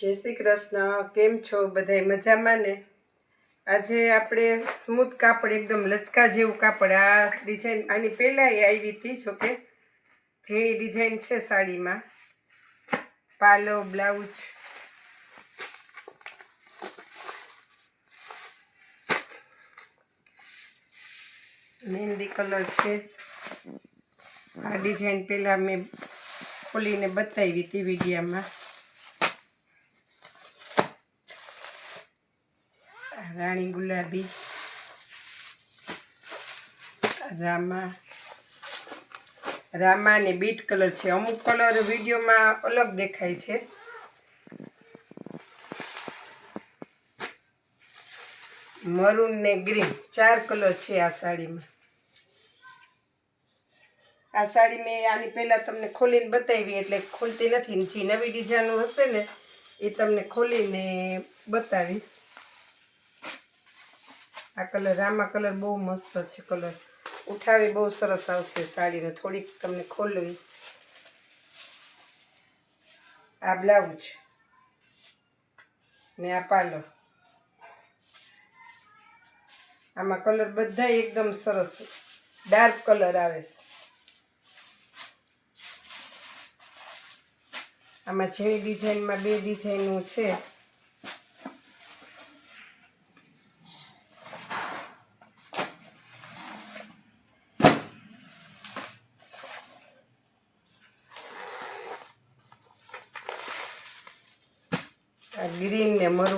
જય શ્રી કૃષ્ણ. કેમ છો બધાય? મજામાં ને? આજે આપણે સ્મૂથ કાપડ, એકદમ લચકા જેવું કાપડ. આ ડિઝાઇન આની પહેલાં આવી હતી, જોકે ઝીણી ડિઝાઇન છે સાડીમાં. પાલો, બ્લાઉઝ. મહેંદી કલર છે. આ ડિઝાઇન પહેલાં મેં ખોલીને બતાવી હતી વિડીયામાં. રાણી ગુલાબી રામા. રામા ને બીટ કલર છે. અમુક કલર વિડીયોમાં અલગ દેખાય છે. મરૂન ને ગ્રીન, ચાર કલર છે આ સાડીમાં. આ સાડી મેં આની પહેલાં તમને ખોલીને બતાવી, એટલે ખોલતી નથી જે નવી ડિઝાઇનો હશે ને, એ તમને ખોલીને બતાવીશ. આ કલર આમાં કલર બહુ મસ્ત છે કલર. ઉઠાવી બહુ સરસ આવશે સાડીનો. થોડીક તમને ખોલવી. આ બ્લાઉઝ ને આ પાલો આમાં કલર બધા એકદમ સરસ. ડાર્ક કલર આવે છે. આમાં જેવી ડિઝાઇનમાં બે ડિઝાઇનો છે આ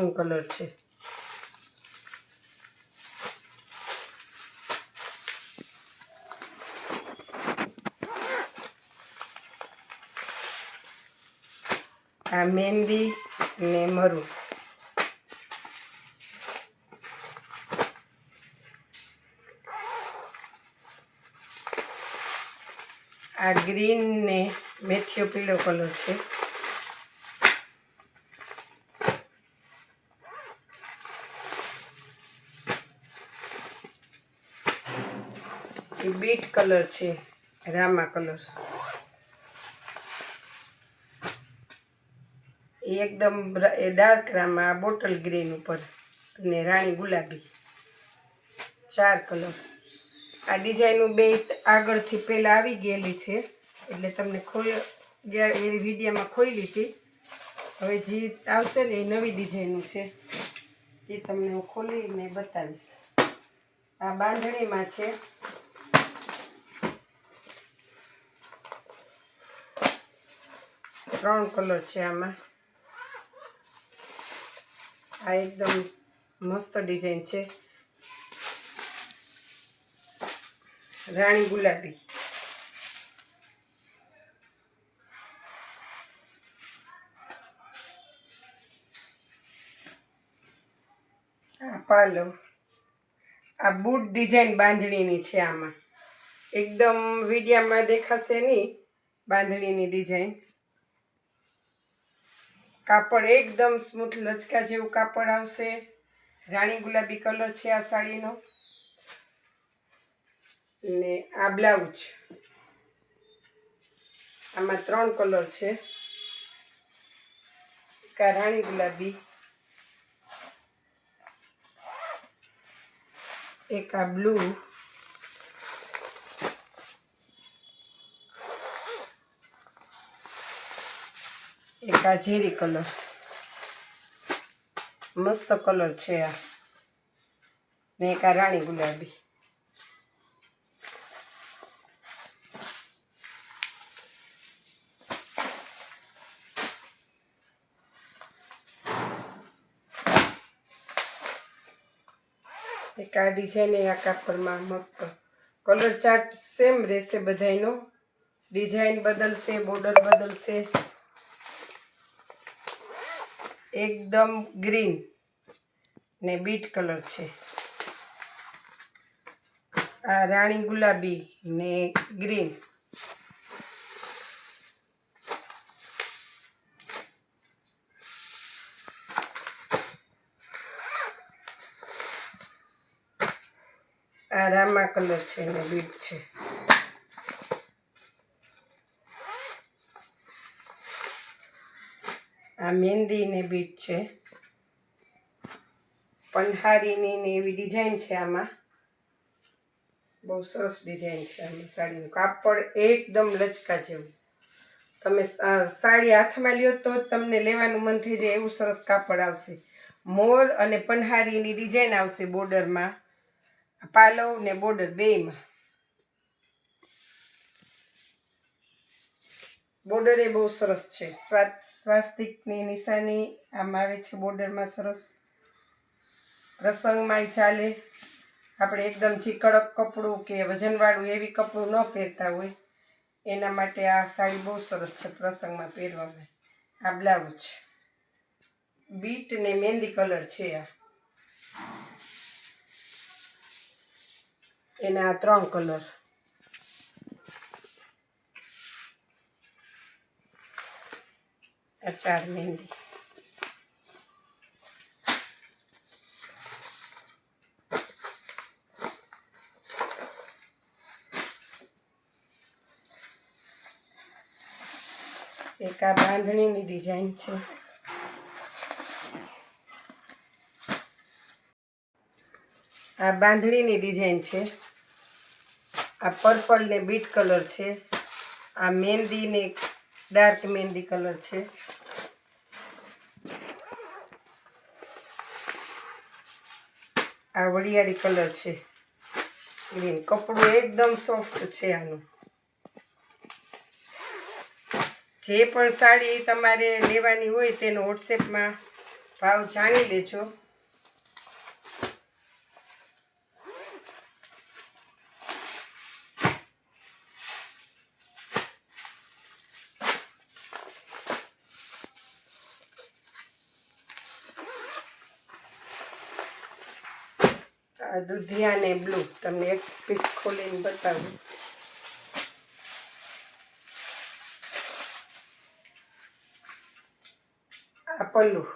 ગ્રીન કલર છે. આ મહેંદી ને મરું. આ ગ્રીન ને મેથીઓ પીળો કલર છે. બીટ કલર છે, રામા કલર. એ એકદમ એ ડાર્ક રામા બોટલ ગ્રીન ઉપર અને રાણી ગુલાબી. ચાર કલર. આ ડિઝાઇનો બે આગળથી પહેલાં આવી ગયેલી છે, એટલે તમને ખોલ ગયા એ વિડીયામાં ખોઈ હતી. હવે જે આવશે ને એ નવી ડિઝાઇનનું છે તે તમને હું ખોલીને બતાવીશ. આ બાંધણીમાં છે ત્રણ કલર છે આમાં. આ એકદમ મસ્ત ડિઝાઇન છે. રાણી ગુલાબી. આ પાલો. આ બૂટ ડિઝાઇન બાંધણીની છે આમાં. એકદમ વિડીયામાં દેખાશે નહીં, બાંધણીની ડિઝાઇન. કાપડ એકદમ સ્મૂથ લચકા જેવું કાપડ આવશે. રાણી ગુલાબી કલર છે આ સાડીનો. ને આ બ્લાઉઝ. આમાં ત્રણ કલર છે. આ રાણી ગુલાબી. એક આ બ્લુ. એક ઝેરી કલર. મસ્ત કલર છે આ. ને એક આ રાણી ગુલાબી. એક આ ડિઝાઇન આ કાપડમાં મસ્ત કલર ચાર્ટ સેમ રહેશે બધાયનો. ડિઝાઇન બદલશે બોર્ડર બદલશે. એકદમ ગ્રીન ને બીટ કલર છે. આ રાણી ગુલાબી ને ગ્રીન. આ રામા કલર છે ને બીટ છે. આ મહેંદી ને બીટ છે. પંહારીની ને એવી ડિઝાઇન છે આમાં. બહુ સરસ ડિઝાઇન છે આમાં સાડીનું. કાપડ એકદમ લચકા જેવું. તમે સાડી હાથમાં લ્યો તો તમને લેવાનું મન થઈ જાય એવું સરસ કાપડ આવશે. મોર અને પન્હારીની ડિઝાઇન આવશે બોર્ડરમાં. પાલવ ને બોર્ડર બેયમાં. બોર્ડર એ બહુ સરસ છે. સ્વા સ્વાસ્તિકની નિશાની આમ આવે છે બોર્ડરમાં સરસ. પ્રસંગમાંય ચાલે. આપણે એકદમ જે કડક કપડું કે વજનવાળું એવી કપડું ન પહેરતા હોય, એના માટે આ સાડી બહુ સરસ છે પ્રસંગમાં પહેરવામાં. આ બ્લાઉઝ. બીટ ને મહેંદી કલર છે આ. એના ત્રણ કલર. આ ચાર મહેંદી એક આ બાંધણીની ડિઝાઇન છે. આ બાંધણીની ડિઝાઇન છે. આ પર્પલ ને બીટ કલર છે. આ મહેંદી ને ડાર્ક મહેંદી કલર છે. આ કલર છે. ગ્રીન. કપડું એકદમ સોફ્ટ છે આનું. જે પણ સાડી તમારે લેવાની હોય તેનો વોટ્સએપમાં ભાવ જાણી લેજો. દુધિયા ને બ્લુ. તમને એક પીસ ખોલીને બતાવું. આ પલ્લું.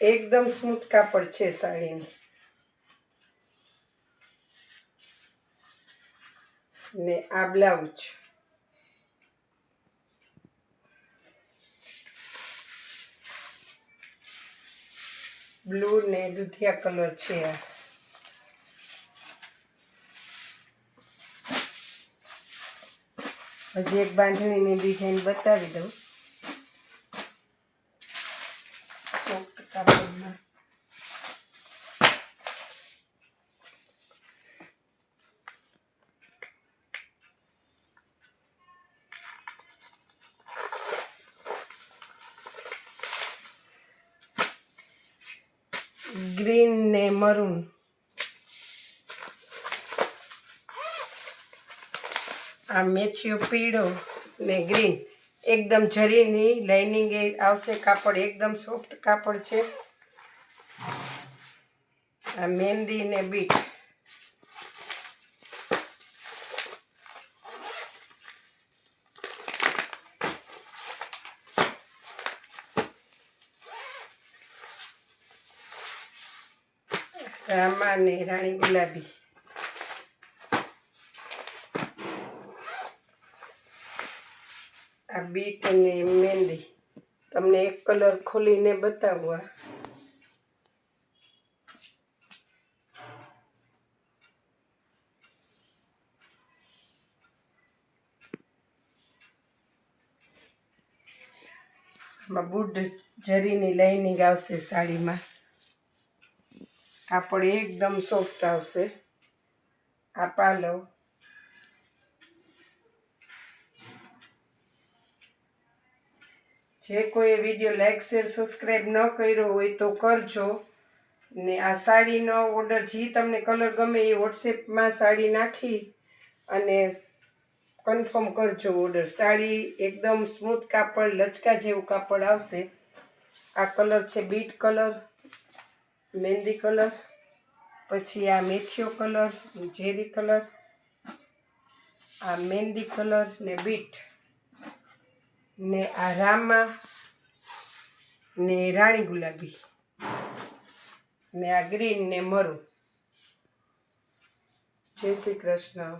એકદમ સ્મૂથ કાપડ છે સાડીનું. ને આ બ્લાઉઝ. બ્લુ ને દુધિયા કલર છે. આ હજી એક બાંધણીની ડિઝાઇન બતાવી દઉં. સોફ્ટ કાપડમાં ગ્રીન ને મરૂન. આ મેથીઓ પીળો ને ગ્રીન. એકદમ જરીની લાઇનિંગ એ આવશે કાપડ, એકદમ સોફ્ટ કાપડ છે. આ મહેંદી ને બીટ. રામા અને રાણી ગુલાબી. આ બીટ અને મહેંદી તમને એક કલર ખોલીને બતાવવા બુડ જરીની લાઇનિંગ આવશે સાડીમાં. કાપડ એકદમ સોફ્ટ આવશે. આ પાલવ. જે કોઈ વીડિયો લાઈક શેર સબસ્ક્રાઈબ ન કર્યો હોય તો કરજો. ને આ સાડીનો ઓર્ડર જે તમને કલર ગમે એ વોટ્સએપમાં સાડી નાખી અને કન્ફર્મ કરજો ઓર્ડર સાડી એકદમ સ્મૂથ કાપડ, લચકા જેવું કાપડ આવશે. આ કલર છે બીટ કલર મહેંદી કલર, પછી આ મેથીયો કલર, ઝેરી કલર, આ મહેંદી કલર ને બીટ, ને આ રામા ને રાણી ગુલાબી, ને આ ગ્રીન ને મરું. જય શ્રી કૃષ્ણ.